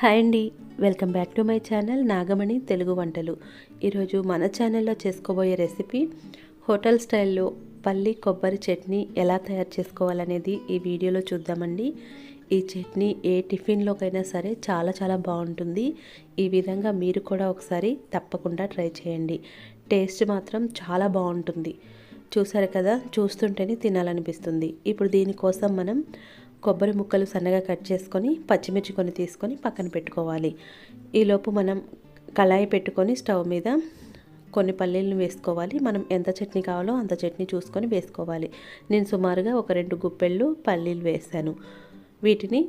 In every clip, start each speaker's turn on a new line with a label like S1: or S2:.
S1: Hi అండి. Welcome back to my channel Nagamani Telugu వంటలు. ఈరోజు మన ఛానల్లో చేసుకోబోయే రెసిపీ హోటల్ స్టైల్లో పల్లి కొబ్బరి చట్నీ ఎలా తయారు చేసుకోవాలనేది ఈ వీడియోలో చూద్దామండి. ఈ చట్నీ ఏ టిఫిన్లోకైనా సరే చాలా చాలా బాగుంటుంది. ఈ విధంగా మీరు కూడా ఒకసారి తప్పకుండా ట్రై చేయండి. టేస్ట్ మాత్రం చాలా బాగుంటుంది. చూసారు కదా చూస్తుంటేనే తినాలనిపిస్తుంది. ఇప్పుడు దీనికోసం మనం కొబ్బరి ముక్కలు సన్నగా కట్ చేసుకొని పచ్చిమిర్చి కొన్ని తీసుకొని పక్కన పెట్టుకోవాలి. ఈలోపు మనం కళాయి పెట్టుకొని స్టవ్ మీద కొన్ని పల్లీలను వేసుకోవాలి. మనం ఎంత చట్నీ కావాలో అంత చట్నీ చూసుకొని వేసుకోవాలి. నేను సుమారుగా ఒక రెండు గుప్పెళ్ళు పల్లీలు వేసాను. వీటిని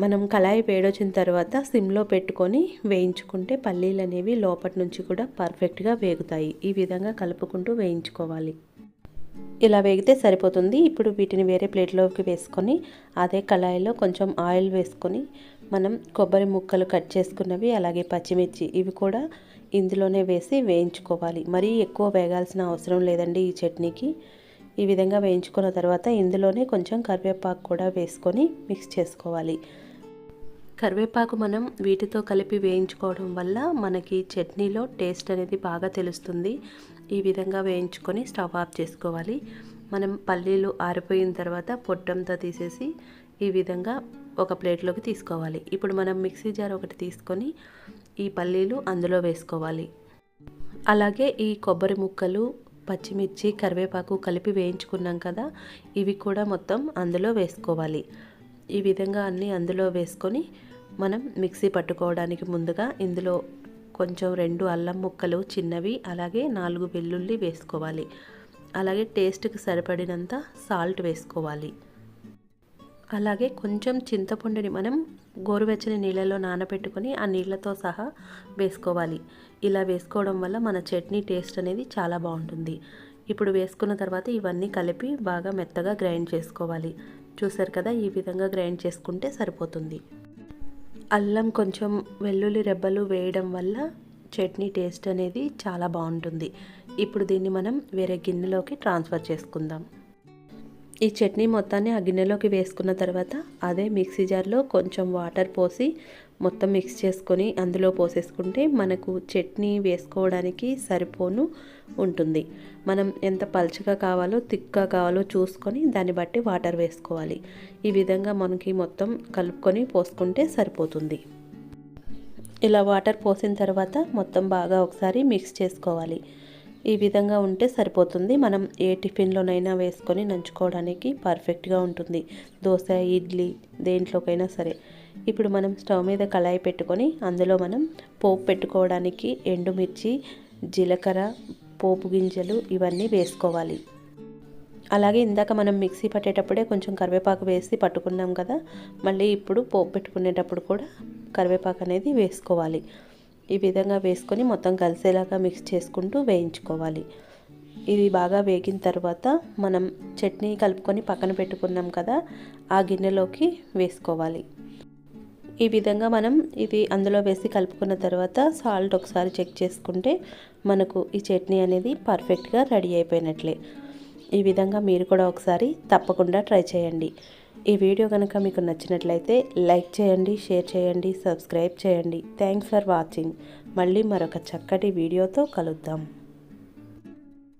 S1: మనం కళాయి వేడొచ్చిన తర్వాత సిమ్లో పెట్టుకొని వేయించుకుంటే పల్లీలు అనేవి లోపటి నుంచి కూడా పర్ఫెక్ట్గా వేగుతాయి. ఈ విధంగా కలుపుకుంటూ వేయించుకోవాలి. ఇలా వేగితే సరిపోతుంది. ఇప్పుడు వీటిని వేరే ప్లేట్లోకి వేసుకొని అదే కళాయిలో కొంచెం ఆయిల్ వేసుకొని మనం కొబ్బరి ముక్కలు కట్ చేసుకున్నవి అలాగే పచ్చిమిర్చి ఇవి కూడా ఇందులోనే వేసి వేయించుకోవాలి. మరీ ఎక్కువ వేగాల్సిన అవసరం లేదండి ఈ చట్నీకి. ఈ విధంగా వేయించుకున్న తర్వాత ఇందులోనే కొంచెం కరివేపాకు కూడా వేసుకొని మిక్స్ చేసుకోవాలి. కరివేపాకు మనం వీటితో కలిపి వేయించుకోవడం వల్ల మనకి చట్నీలో టేస్ట్ అనేది బాగా తెలుస్తుంది. ఈ విధంగా వేయించుకొని స్టవ్ ఆఫ్ చేసుకోవాలి. మనం పల్లీలు ఆరిపోయిన తర్వాత పొట్టంతో తీసేసి ఈ విధంగా ఒక ప్లేట్లోకి తీసుకోవాలి. ఇప్పుడు మనం మిక్సీ జార్ ఒకటి తీసుకొని ఈ పల్లీలు అందులో వేసుకోవాలి. అలాగే ఈ కొబ్బరి ముక్కలు పచ్చిమిర్చి కరివేపాకు కలిపి వేయించుకున్నాం కదా ఇవి కూడా మొత్తం అందులో వేసుకోవాలి. ఈ విధంగా అన్నీ అందులో వేసుకొని మనం మిక్సీ పట్టుకోవడానికి ముందుగా ఇందులో కొంచెం రెండు అల్లం ముక్కలు చిన్నవి అలాగే నాలుగు వెల్లుల్లి వేసుకోవాలి. అలాగే టేస్ట్కి సరిపడినంత సాల్ట్ వేసుకోవాలి. అలాగే కొంచెం చింతపండుని మనం గోరువెచ్చని నీళ్ళలో నానబెట్టుకొని ఆ నీళ్ళతో సహా వేసుకోవాలి. ఇలా వేసుకోవడం వల్ల మన చట్నీ టేస్ట్ అనేది చాలా బాగుంటుంది. ఇప్పుడు వేసుకున్న తర్వాత ఇవన్నీ కలిపి బాగా మెత్తగా గ్రైండ్ చేసుకోవాలి. చూసారు కదా ఈ విధంగా గ్రైండ్ చేసుకుంటే సరిపోతుంది. అల్లం కొంచెం వెల్లుల్లి రెబ్బలు వేయడం వల్ల చట్నీ టేస్ట్ అనేది చాలా బాగుంటుంది. ఇప్పుడు దీన్ని మనం వేరే గిన్నెలోకి ట్రాన్స్ఫర్ చేసుకుందాం. ఈ చట్నీ మొత్తాన్ని ఆ గిన్నెలోకి వేసుకున్న తర్వాత అదే మిక్సీ జార్లో కొంచెం వాటర్ పోసి మొత్తం మిక్స్ చేసుకొని అందులో పోసేసుకుంటే మనకు చట్నీ వేసుకోవడానికి సరిపోను ఉంటుంది. మనం ఎంత పలుచగా కావాలో థిక్గా కావాలో చూసుకొని దాన్ని బట్టి వాటర్ వేసుకోవాలి. ఈ విధంగా మనకి మొత్తం కలుపుకొని పోసుకుంటే సరిపోతుంది. ఇలా వాటర్ పోసిన తర్వాత మొత్తం బాగా ఒకసారి మిక్స్ చేసుకోవాలి. ఈ విధంగా ఉంటే సరిపోతుంది. మనం ఏ టిఫిన్లోనైనా వేసుకొని నంచుకోవడానికి పర్ఫెక్ట్గా ఉంటుంది. దోశ ఇడ్లీ దేంట్లోకైనా సరే. ఇప్పుడు మనం స్టవ్ మీద కళాయి పెట్టుకొని అందులో మనం పోపు పెట్టుకోవడానికి ఎండుమిర్చి జీలకర్ర పోపు గింజలు ఇవన్నీ వేసుకోవాలి. అలాగే ఇందాక మనం మిక్సీ పట్టేటప్పుడే కొంచెం కరివేపాకు వేసి పట్టుకున్నాం కదా మళ్ళీ ఇప్పుడు పోపు పెట్టుకునేటప్పుడు కూడా కరివేపాకు అనేది వేసుకోవాలి. ఈ విధంగా వేసుకొని మొత్తం కలిసేలాగా మిక్స్ చేసుకుంటూ వేయించుకోవాలి. ఇది బాగా వేగిన తర్వాత మనం చట్నీ కలుపుకొని పక్కన పెట్టుకున్నాం కదా ఆ గిన్నెలోకి వేసుకోవాలి. ఈ విధంగా మనం ఇది అందులో వేసి కలుపుకున్న తర్వాత సాల్ట్ ఒకసారి చెక్ చేసుకుంటే మనకు ఈ చట్నీ అనేది పర్ఫెక్ట్గా రెడీ అయిపోయినట్లే. ఈ విధంగా మీరు కూడా ఒకసారి తప్పకుండా ట్రై చేయండి. ఈ వీడియో కనుక మీకు నచ్చినట్లయితే లైక్ చేయండి షేర్ చేయండి సబ్స్క్రైబ్ చేయండి. థ్యాంక్స్ ఫర్ వాచింగ్ మళ్ళీ మరొక చక్కటి వీడియోతో కలుద్దాం.